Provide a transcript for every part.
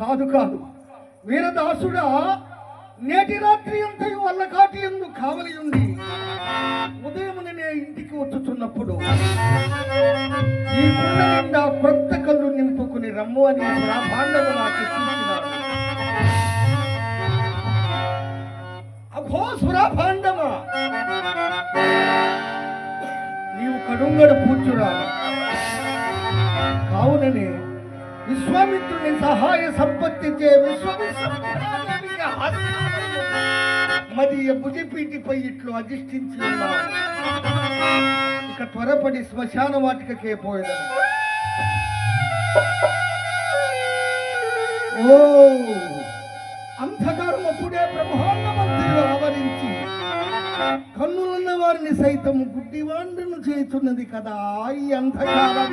కాదు కాదు. వీరదాసుడా నేటి రాత్రి అంతయు వల్ల కాటి ఎందు కావలి ఉండి ఉదయముననే ఇంటికి వచ్చుచున్నప్పుడు ఈ కుండ నిండా క్రొత్త కళ్ళు నింపుకుని రమ్ము అని భాండము నాకు ఎక్కించినాడు అఘో సురాభాండమా నీవు కడుంగడు పూచురా. కావుననే విశ్వామిత్రుని సహాయ సంపత్తిచే విశ్వవిశ్వదేవికి ఆస్థానము భుజపీటిపై ఇట్లు అధిష్ఠించి ఇక త్వరపడి శ్మశాన వాటికకే పోయిన ఓ అంధకారం అప్పుడే బ్రహ్మాండమంతయు ఆవరించి కన్నులున్న వారిని సైతం గుడ్డివాండ్రును చేస్తున్నది కదా ఈ అంధకారం.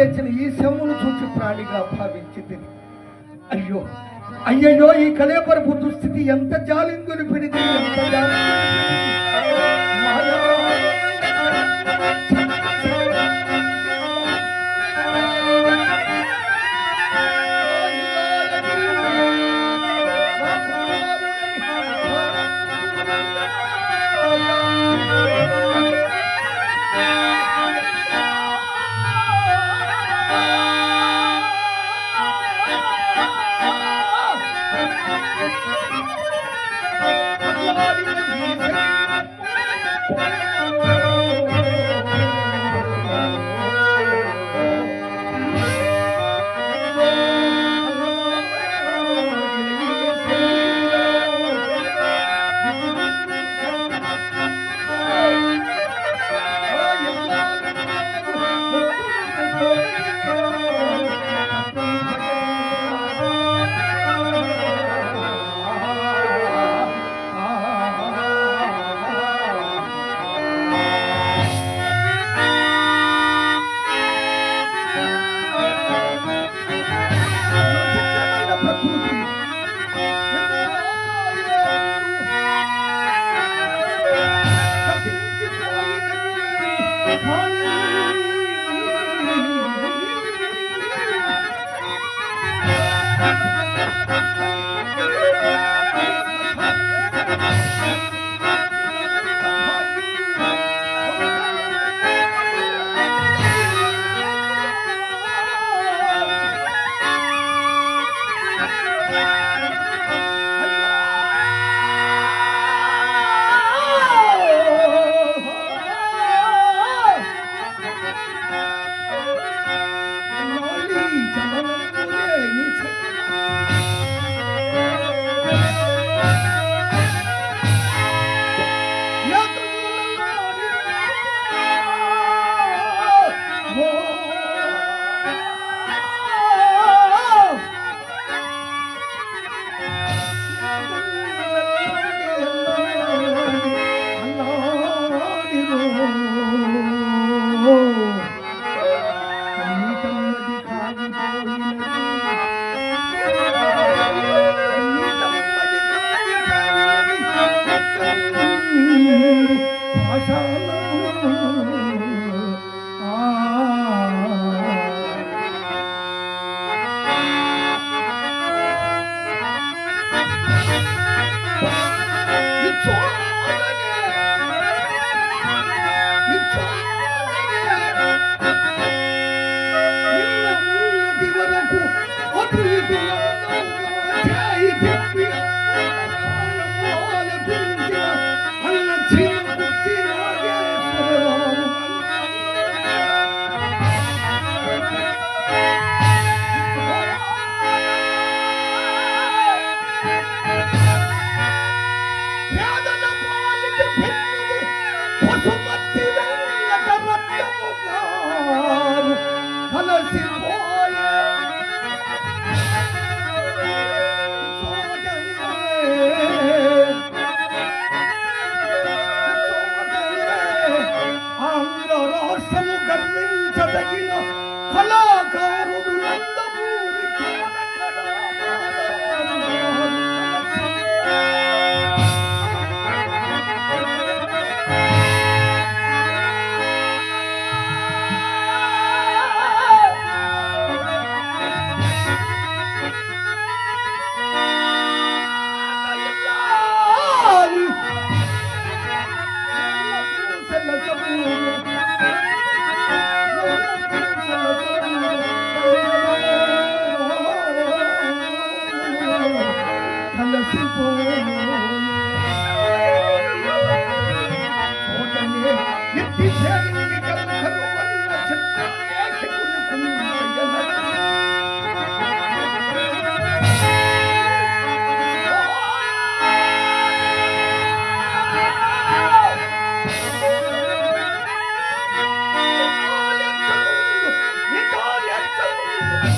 లేచిన ఈ శవమును చూచి ప్రాణిగా భావించి తిని అయ్యో అయ్యయ్యో ఈ కలేపరపు దుస్థితి ఎంత జాలింగుని పెడితే ఎంత జాలింగుని জানান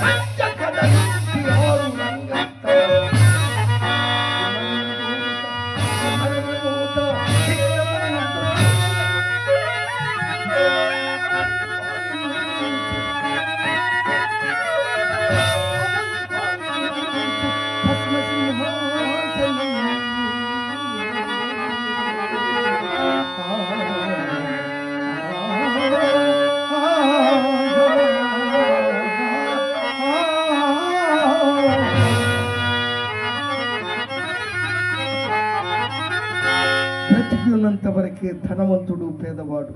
Bye. వరకే ధనవంతుడు పేదవాడు.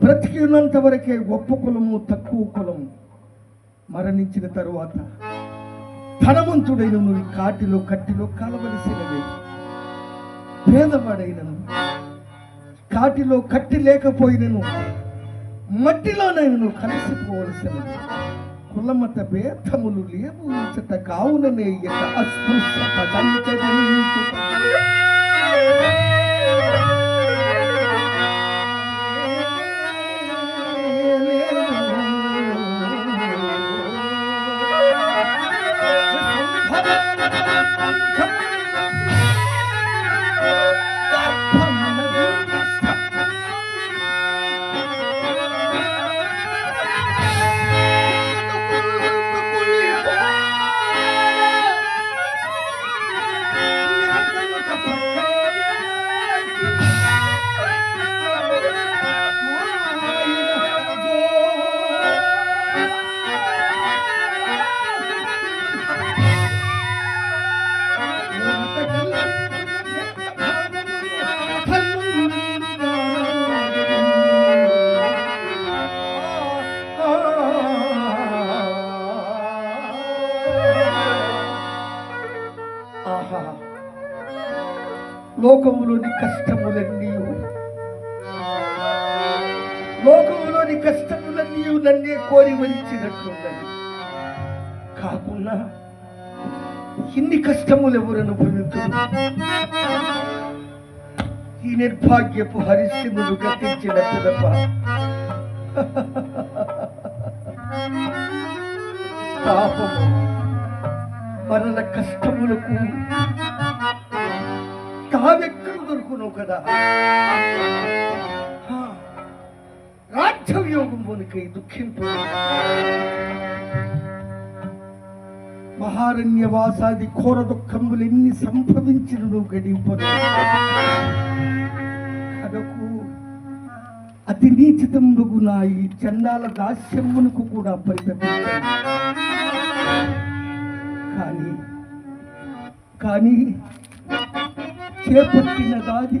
బ్రతికి ఉన్నంత వరకే గొప్ప కులము తక్కువ కులము మరణించిన తరువాత ధనవంతుడైన నువ్వు కాటిలో కట్టిలో కలవలసినవే పేదవాడైనను కాటిలో కట్టి లేకపోయినను మట్టిలోనైనను కలిసిపోవలసినది కులమత భేదములు లేవు ఇచ్చట కావుననే ఇక అస్పృశ్యత come on. కోరి వరించినట్లున్నది కాకుండా ఇన్ని కష్టములు ఎవరు అనుభవించరు? ఈ నిర్భాగ్యపు హరిశ్చంద్రుడు గతించిన పిదప. పాపము మరల కష్టములకు తావెక్కడ దొరుకును కదా? హా, రాజ్యయోగమునికై దుఃఖింపు మహారణ్యవాసాది ఘోర దుఃఖములు ఎన్ని సంభవించినను గడింపను కనుకు అతి నీచితంబగు నా ఈ చండాల దాస్యమునకు కూడా పరితపించాను. కానీ కానీ చేపట్టినదాది దాది